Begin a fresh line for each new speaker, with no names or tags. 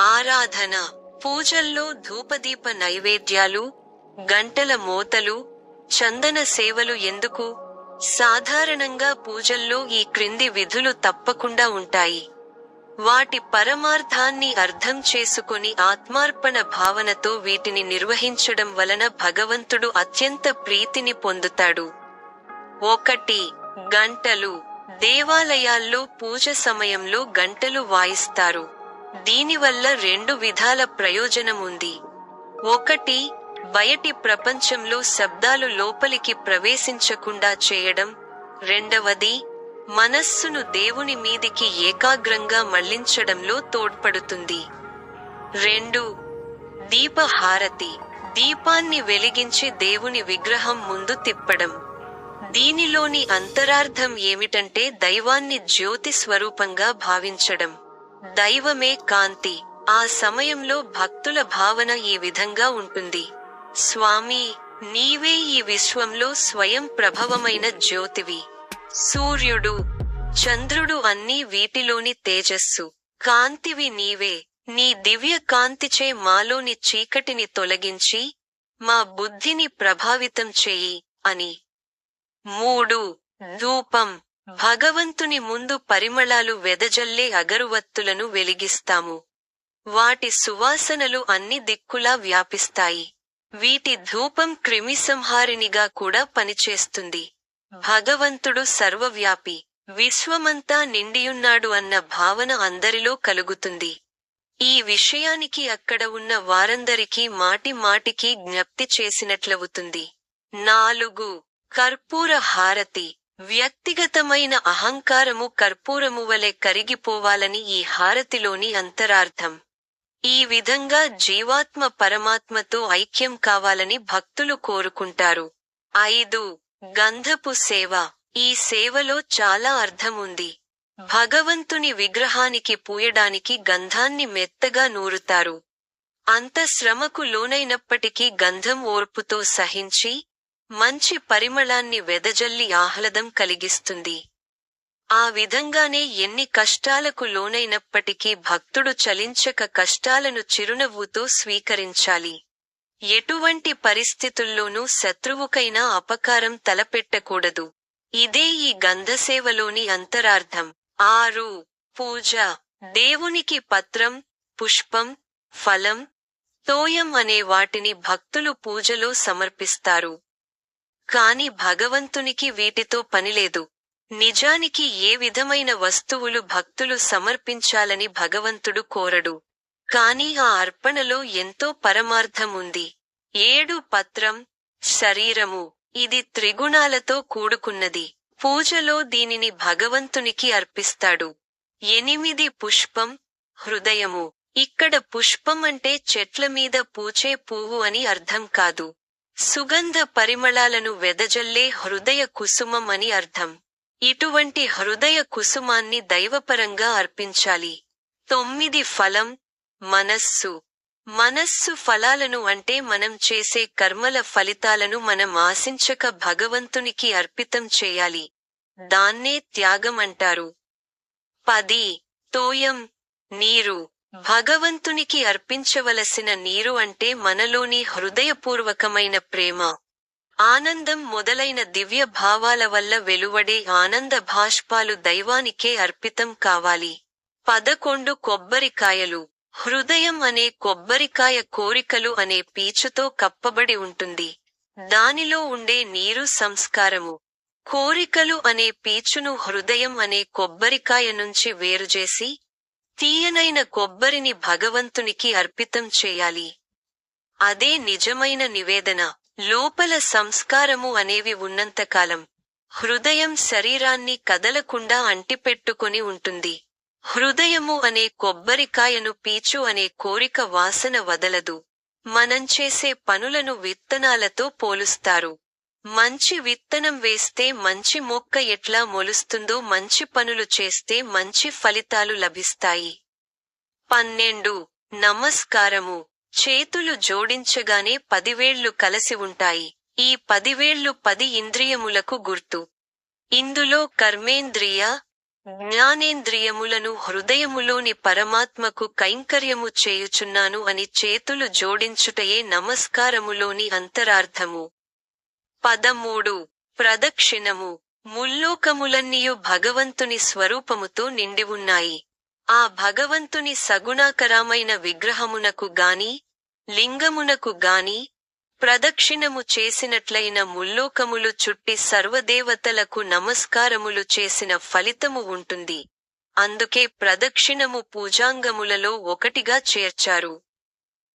ఆరాధన పూజల్లో ధూపదీప నైవేద్యాలు గంటల మోతలు చందన సేవలు ఎందుకు? సాధారణంగా పూజల్లో ఈ క్రింది విధులు తప్పకుండా ఉంటాయి. వాటి పరమార్థాన్ని అర్థం చేసుకుని ఆత్మార్పణ భావనతో వీటిని నిర్వహించడం వలన భగవంతుడు అత్యంత ప్రీతిని పొందుతాడు. ఒకటి గంటలు. దేవాలయాల్లో పూజ సమయంలో గంటలు వాయిస్తారు. దీనివల్ల రెండు విధాల ప్రయోజనం ఉంది ఒకటి బయటి ప్రపంచంలో శబ్దాలు లోపలికి ప్రవేశించకుండా చేయడం. రెండవది మనస్సును దేవుని మీదికి ఏకాగ్రంగా మళ్ళించడంలో తోడ్పడుతుంది. రెండు దీపహారతి దీపాన్ని వెలిగించి దేవుని విగ్రహం ముందు తిప్పడం. దీనిలోని అంతరార్థం ఏమిటంటే దైవాన్ని జ్యోతి స్వరూపంగా భావించడం. దైవమే కాంతి. ఆ సమయంలో భక్తుల భావన ఈ విధంగా ఉంటుంది. స్వామి నీవే ఈ విశ్వంలో స్వయం ప్రభవమైన జ్యోతివి. సూర్యుడు చంద్రుడు అన్నీ వీటిలోని తేజస్సు. కాంతివి నీవే. నీ దివ్య కాంతిచే మాలోని చీకటిని తొలగించి మా బుద్ధిని ప్రభావితం చేయి అని. మూడు ధూపం. భగవంతుని ముందు పరిమళాలు వెదజల్లే అగరువత్తులను వెలిగిస్తాము. వాటి సువాసనలు అన్ని దిక్కులా వ్యాపిస్తాయి. వీటి ధూపం క్రిమిసంహారినిగా కూడా పనిచేస్తుంది. భగవంతుడు సర్వవ్యాపి విశ్వమంతా నిండియున్నాడు అన్న భావన అందరిలో కలుగుతుంది. ఈ విషయానికి అక్కడ ఉన్న వారందరికీ మాటి మాటికి జ్ఞప్తి చేసినట్లవుతుంది. నాలుగు కర్పూర హారతి. వ్యక్తిగతమైన అహంకారము కర్పూరము వలె కరిగిపోవాలని ఈ హారతిలోని అంతరార్థం. ఈ విధంగా జీవాత్మ పరమాత్మతో ఐక్యం కావాలని భక్తులు కోరుకుంటారు. ఐదు. గంధపు సేవ. ఈ సేవలో చాలా అర్థం ఉంది భగవంతుని విగ్రహానికి పూయడానికి గంధాన్ని మెత్తగా నూరుతారు. అంత శ్రమకు లోనైనప్పటికీ గంధం ఓర్పుతో సహించి మంచి పరిమళాన్ని వెదజల్లి ఆహ్లదం కలిగిస్తుంది. ఆ విధంగానే ఎన్ని కష్టాలకు లోనైనప్పటికీ భక్తుడు చలించక కష్టాలను చిరునవ్వుతో స్వీకరించాలి. ఎటువంటి పరిస్థితుల్లోనూ శత్రువుకైనా అపకారం తలపెట్టకూడదు. ఇదే ఈ గంధసేవలోని అంతరార్థం. ఆరు. పూజ. దేవునికి పత్రం పుష్పం ఫలం తోయం అనే వాటిని భక్తులు పూజలో సమర్పిస్తారు. కాని భగవంతునికి వీటితో పనిలేదు నిజానికి ఏ విధమైన వస్తువులు భక్తులు సమర్పించాలని భగవంతుడు కోరడు. కాని ఆ అర్పణలో ఎంతో పరమార్థముంది. ఏడు పత్రం శరీరము ఇది త్రిగుణాలతో కూడుకున్నది. పూజలో దీనిని భగవంతునికి అర్పిస్తాడు. ఎనిమిది పుష్పం హృదయము. ఇక్కడ పుష్పం అంటే చెట్ల మీద పూచే పువ్వు అని అర్థం కాదు. సుగంధ పరిమళాలను వెదజల్లే హృదయ కుసుమం అని అర్థం. ఇటువంటి హృదయ కుసుమాన్ని దైవపరంగా అర్పించాలి. తొమ్మిది ఫలం మనస్సు. మనస్సు ఫలాలను అంటే మనం చేసే కర్మల ఫలితాలను మనం ఆశించక భగవంతునికి అర్పితం చేయాలి. దాన్నే త్యాగం అంటారు. పది తోయం నీరు. భగవంతునికి అర్పించవలసిన నీరు అంటే మనలోని హృదయపూర్వకమైన ప్రేమ. ఆనందం మొదలైన దివ్య భావాల వల్ల వెలువడే ఆనంద భాష్పాలు దైవానికే అర్పితం కావాలి. పదకొండు కొబ్బరికాయలు. హృదయం అనే కొబ్బరికాయ కోరికలు అనే పీచుతో కప్పబడి ఉంటుంది. దానిలో ఉండే నీరు సంస్కారము. కోరికలు అనే పీచును హృదయం అనే కొబ్బరికాయ నుంచి వేరుచేసి తీయనైన కొబ్బరిని భగవంతునికి అర్పితం చేయాలి. అదే నిజమైన నివేదన. లోపల సంస్కారము అనేవి ఉన్నంతకాలం హృదయం శరీరాన్ని కదలకుండా అంటిపెట్టుకొని ఉంటుంది. హృదయము అనే కొబ్బరికాయను పీచు అనే కోరిక వాసన వదలదు. మనం చేసే పనులను విత్తనాలతో పోలుస్తారు. మంచి విత్తనం వేస్తే మంచి మొక్క ఎట్లా మొలుస్తుందో మంచి పనులు చేస్తే మంచి ఫలితాలు లభిస్తాయి. పన్నెండు. నమస్కారము. చేతులు జోడించగానే పదివేళ్ళు కలసి ఉంటాయి. ఈ పదివేళ్ళు పది ఇంద్రియములకు గుర్తు. ఇందులో కర్మేంద్రియ జ్ఞానేంద్రియములను హృదయములోని పరమాత్మకు కైంకర్యము చేయుచున్నాను అని చేతులు జోడించుటయే నమస్కారములోని అంతరార్థము. పదమూడు. ప్రదక్షిణము. ముల్లోకములన్నీయు భగవంతుని స్వరూపముతో నిండి ఉన్నాయి. ఆ భగవంతుని సగుణాకరమైన విగ్రహమునకు గాని లింగమునకు గాని ప్రదక్షిణము చేసినట్లయిన ముల్లోకములు చుట్టి సర్వదేవతలకు నమస్కారములు చేసిన ఫలితము ఉంటుంది. అందుకే ప్రదక్షిణము పూజాంగములలో ఒకటిగా చేర్చారు.